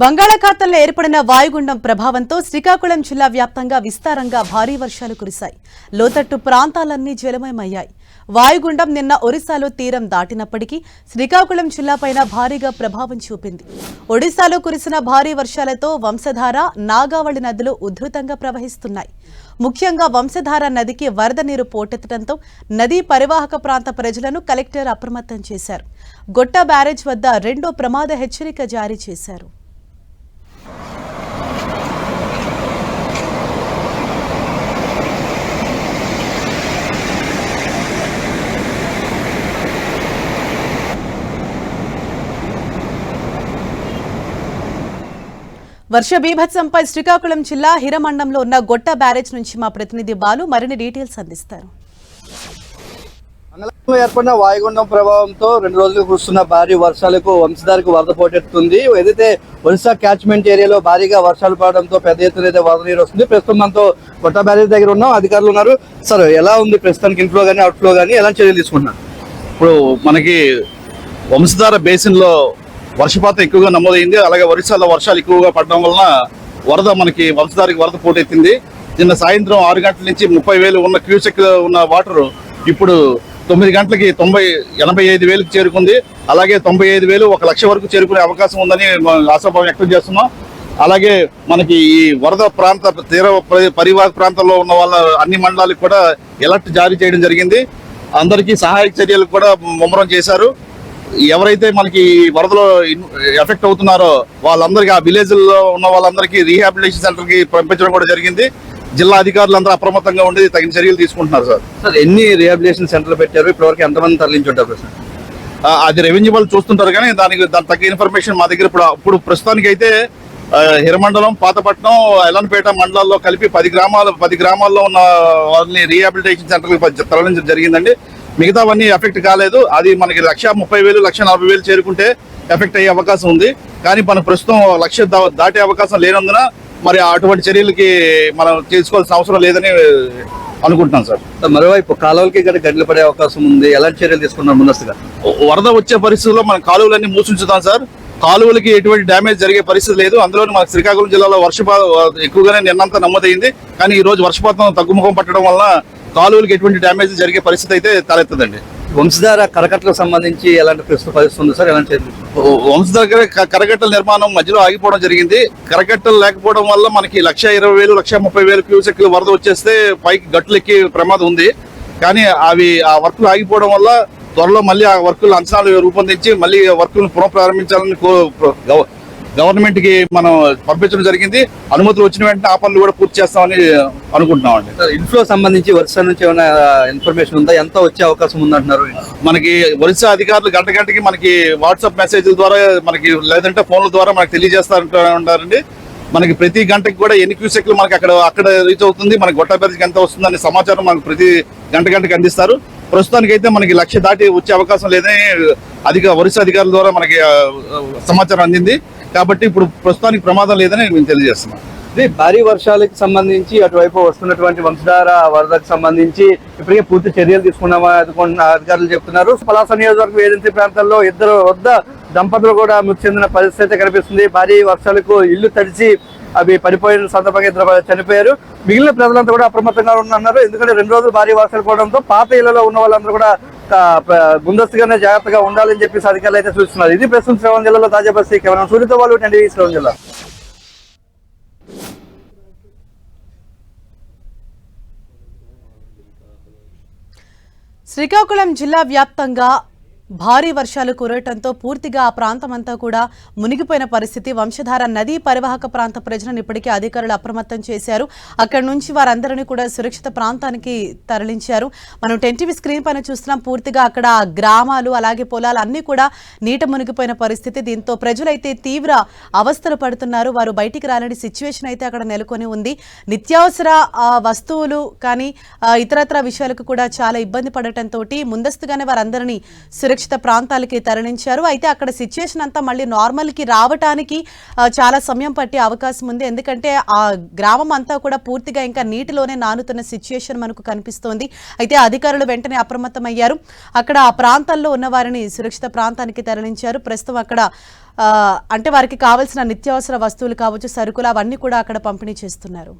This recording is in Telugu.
బంగాళాఖాతంలో ఏర్పడిన వాయుగుండం ప్రభావంతో శ్రీకాకుళం జిల్లా వ్యాప్తంగా విస్తారంగా భారీ వర్షాలు కురిశాయి. లోతట్టు ప్రాంతాలన్నీ జలమయమయ్యాయి. వాయుగుండం నిన్న ఒరిస్సాలో తీరం దాటినప్పటికీ శ్రీకాకుళం జిల్లాపైన భారీగా ప్రభావం చూపింది. ఒడిశాలో కురిసిన భారీ వర్షాలతో వంశధార నాగావళి నదులు ఉధృతంగా ప్రవహిస్తున్నాయి. ముఖ్యంగా వంశధార నదికి వరద నీరు పోటెత్తడంతో నదీ పరివాహక ప్రాంత ప్రజలను కలెక్టర్ అప్రమత్తం చేశారు. గొట్ట బ్యారేజ్ వద్ద రెండో ప్రమాద హెచ్చరిక జారీ చేశారు. వర్ష బీభత్సంపై శ్రీకాకుళం జిల్లా హిరమండంలో ఉన్న గొట్ట బ్యారేజ్ నుంచి మా ప్రతినిధి బాలు మరిన్ని డీటెయిల్స్ అందిస్తారు. మంగళవారం ఏర్పడిన వాయుగుండం ప్రభావంతో రెండు రోజులు కురుస్తున్న భారీ వర్షాలకు వంశధారకు వరద పోటెత్తుంది. ఏదైతే ఒరిస్సా క్యాచ్మెంట్ ఏరియాలో భారీగా వర్షాలు పడడంతో పెద్ద ఎత్తున అయితే వరద నీరు వస్తుంది. ప్రస్తుతం మనతో కొట్ట బ్యారేజ్ దగ్గర ఉన్నాం. అధికారులు ఉన్నారు. సార్ ఎలా ఉంది ప్రస్తుతానికి ఇన్ఫ్లో కానీ అవుట్ఫ్లో కానీ ఎలా చర్యలు తీసుకుంటున్నారు? ఇప్పుడు మనకి వంశధార బేసిన్లో వర్షపాతం ఎక్కువగా నమోదైంది. అలాగే ఒరిస్సాలో వర్షాలు ఎక్కువగా పడడం వలన వరద మనకి వంశధారికి వరద పోటెత్తింది. నిన్న సాయంత్రం ఆరు గంటల నుంచి ముప్పై వేలు ఉన్న క్యూసెక్ ఉన్న వాటర్ ఇప్పుడు తొమ్మిది గంటలకి తొంభై ఎనభై ఐదు వేలకు చేరుకుంది. అలాగే తొంభై ఐదు వేలు ఒక లక్ష వరకు చేరుకునే అవకాశం ఉందని మనం ఆశాభావం వ్యక్తం చేస్తున్నాం. అలాగే మనకి ఈ వరద ప్రాంత తీర పరి- పరివాహక ప్రాంతంలో ఉన్న వాళ్ళ అన్ని మండలాలకు కూడా ఎలర్ట్ జారీ చేయడం జరిగింది. అందరికీ సహాయక చర్యలు కూడా ముమ్మరం చేశారు. ఎవరైతే మనకి వరదలో ఎఫెక్ట్ అవుతున్నారో వాళ్ళందరికీ ఆ విలేజ్లో ఉన్న వాళ్ళందరికీ రీహాబిలిటేషన్ సెంటర్కి పంపించడం కూడా జరిగింది. జిల్లా అధికారులు అందరూ అప్రమత్తంగా ఉండి తగిన చర్యలు తీసుకుంటున్నారు సార్. సార్ ఎన్ని రిహాబిలిటేషన్ సెంటర్లు పెట్టారు? ఇప్పటివరకు ఎంతమంది తరలించుంటారు సార్? అది రెవెన్యూ వాళ్ళు చూస్తుంటారు కానీ దానికి దాని తగ్గ ఇన్ఫర్మేషన్ మా దగ్గర ఇప్పుడు ఇప్పుడు ప్రస్తుతానికి అయితే హిరమండలం పాతపట్నం ఎలన్పేట మండలాల్లో కలిపి పది గ్రామాలు పది గ్రామాల్లో ఉన్న వాళ్ళని రీహాబిలిటేషన్ సెంటర్కి తరలించడం జరిగిందండి. మిగతావన్నీ ఎఫెక్ట్ కాలేదు. అది మనకి లక్ష ముప్పై వేలు లక్ష నలభై వేలు చేరుకుంటే ఎఫెక్ట్ అయ్యే అవకాశం ఉంది. కానీ మన ప్రస్తుతం లక్ష దాటే అవకాశం లేనందున మరి అటువంటి చర్యలకి మనం తీసుకోవాల్సిన అవసరం లేదని అనుకుంటున్నాం సార్. మరోవైపు కాలువలకి గట్రా గడ్డలు పడే అవకాశం ఉంది. ఎలాంటి చర్యలు తీసుకున్నారు ముందస్తుగా? వరద వచ్చే పరిస్థితుల్లో మనం కాలువలన్నీ మూసించుతాం సార్. కాలువలకి ఎటువంటి డ్యామేజ్ జరిగే పరిస్థితి లేదు. అందులో మన శ్రీకాకుళం జిల్లాలో వర్షపా ఎక్కువగానే నిన్నంతా నమోదైంది. కానీ ఈ రోజు వర్షపాతం తగ్గుముఖం పట్టడం వల్ల కాలువలకి ఎటువంటి డ్యామేజ్ జరిగే పరిస్థితి అయితే తలెత్తదండి. వంశధార కరకట్టలకు సంబంధించి ఎలాంటి ప్రస్తుత పరిస్థితి ఉంది సార్? ఎలాంటి చర్యలు తీసుకున్నారు? వంశ దగ్గర క- కరకట్టల నిర్మాణం మధ్యలో ఆగిపోవడం జరిగింది. కరకట్టలు లేకపోవడం వల్ల మనకి లక్ష ఇరవై వేలు లక్ష ముప్పై వేలు క్యూసెక్లు వరద వచ్చేస్తే పైకి గట్లు ఎక్కే ప్రమాదం ఉంది. కానీ అవి ఆ వర్కులు ఆగిపోవడం వల్ల త్వరలో మళ్ళీ ఆ వర్కులు అంచనాలు రూపొందించి మళ్ళీ వర్కులను పునఃప్రారంభించాలని కో- గవ- గవర్నమెంట్కి మనం పంపించడం జరిగింది. అనుమతులు వచ్చిన వెంటనే ఆ పనులు కూడా పూర్తి చేస్తామని అనుకుంటున్నామండి. ఇన్ఫ్లో సంబంధించి వర్షం నుంచి ఏమైనా ఇన్ఫర్మేషన్ ఉందా? ఎంత వచ్చే అవకాశం ఉందంటున్నారు? మనకి ఒరిస్సా అధికారులు గంట గంటకి మనకి వాట్సాప్ మెసేజ్ల ద్వారా మనకి లేదంటే ఫోన్ల ద్వారా మనకి తెలియజేస్తా ఉంటారండి మనకి ప్రతి గంటకి కూడా ఎన్ని క్యూసెక్లు మనకి అక్కడ అక్కడ రీచ్ అవుతుంది మనకి గొట్ట బ్యారేజ్కి ఎంత వస్తుందనే సమాచారం మనకు ప్రతి గంట గంటకి అందిస్తారు. ప్రస్తుతానికి అయితే మనకి లక్ష దాటి వచ్చే అవకాశం లేదని అధిక ఒరిస్సా అధికారుల ద్వారా మనకి సమాచారం అందింది. కాబట్టి ఇప్పుడు ప్రస్తుతానికి ప్రమాదం లేదని మేము తెలియజేస్తున్నాం ఇది భారీ వర్షాలకు సంబంధించి అటువైపు వస్తున్నటువంటి వంశధార వరదకు సంబంధించి ఇప్పటికే పూర్తి చర్యలు తీసుకున్నామని అధికారులు చెప్తున్నారు. పలాస నియోజకవర్గం ఏజెన్సీ ప్రాంతాల్లో ఇద్దరు వద్ద దంపతులు కూడా మృతి చెందిన పరిస్థితి కనిపిస్తుంది. భారీ వర్షాలకు ఇల్లు తడిచి అవి పడిపోయిన సందర్భంగా ఇద్దరు చనిపోయారు. మిగిలిన ప్రజలంతా కూడా అప్రమత్తంగా ఉన్నారు ఎందుకంటే రెండు రోజులు భారీ వర్షాలు పోవడంతో పాత ఇళ్ళలో ఉన్న వాళ్ళందరూ కూడా ముందస్తుగానే జాగ్రత్తగా ఉండాలని చెప్పేసి అధికారులు అయితే చూస్తున్నారు. ఇది ప్రస్తుతం శ్రవణ జిల్లాలో తాజా పరిస్థితి. కేవలం సూర్యతో వాళ్ళు టీవీ జిల్లా. శ్రీకాకుళం జిల్లా వ్యాప్తంగా భారీ వర్షాలు కురవటంతో పూర్తిగా ఆ ప్రాంతమంతా కూడా మునిగిపోయిన పరిస్థితి. వంశధార నదీ పరివాహక ప్రాంత ప్రజలను ఇప్పటికే అధికారులు అప్రమత్తం చేశారు. అక్కడి నుంచి వారందరినీ కూడా సురక్షిత ప్రాంతానికి తరలించారు. మనం టెన్టీవీ స్క్రీన్ పైన చూస్తున్నాం. పూర్తిగా అక్కడ గ్రామాలు అలాగే పొలాలు అన్నీ కూడా నీట మునిగిపోయిన పరిస్థితి. దీంతో ప్రజలైతే తీవ్ర అవస్థలు పడుతున్నారు. వారు బయటికి రాలేని సిచ్యువేషన్ అయితే అక్కడ నెలకొని ఉంది. నిత్యావసర ఆ, వస్తువులు కానీ ఇతరత్ర విషయాలకు కూడా చాలా ఇబ్బంది పడటంతో ముందస్తుగానే వారందరినీ సురక్షిత ప్రాంతాలకి తరలించారు. అయితే అక్కడ సిచ్యుయేషన్ అంతా మళ్ళీ నార్మల్కి రావటానికి చాలా సమయం పట్టే అవకాశం ఉంది. ఎందుకంటే ఆ గ్రామం అంతా కూడా పూర్తిగా ఇంకా నీటిలోనే నానుతున్న సిచ్యుయేషన్ మనకు కనిపిస్తోంది. అయితే అధికారులు వెంటనే అప్రమత్తమయ్యారు. అక్కడ ఆ ప్రాంతాల్లో ఉన్న వారిని సురక్షిత ప్రాంతానికి తరలించారు. ప్రస్తుతం అక్కడ అంటే వారికి కావాల్సిన నిత్యావసర వస్తువులు కావచ్చు సరుకులు అవన్నీ కూడా అక్కడ పంపిణీ చేస్తున్నారు.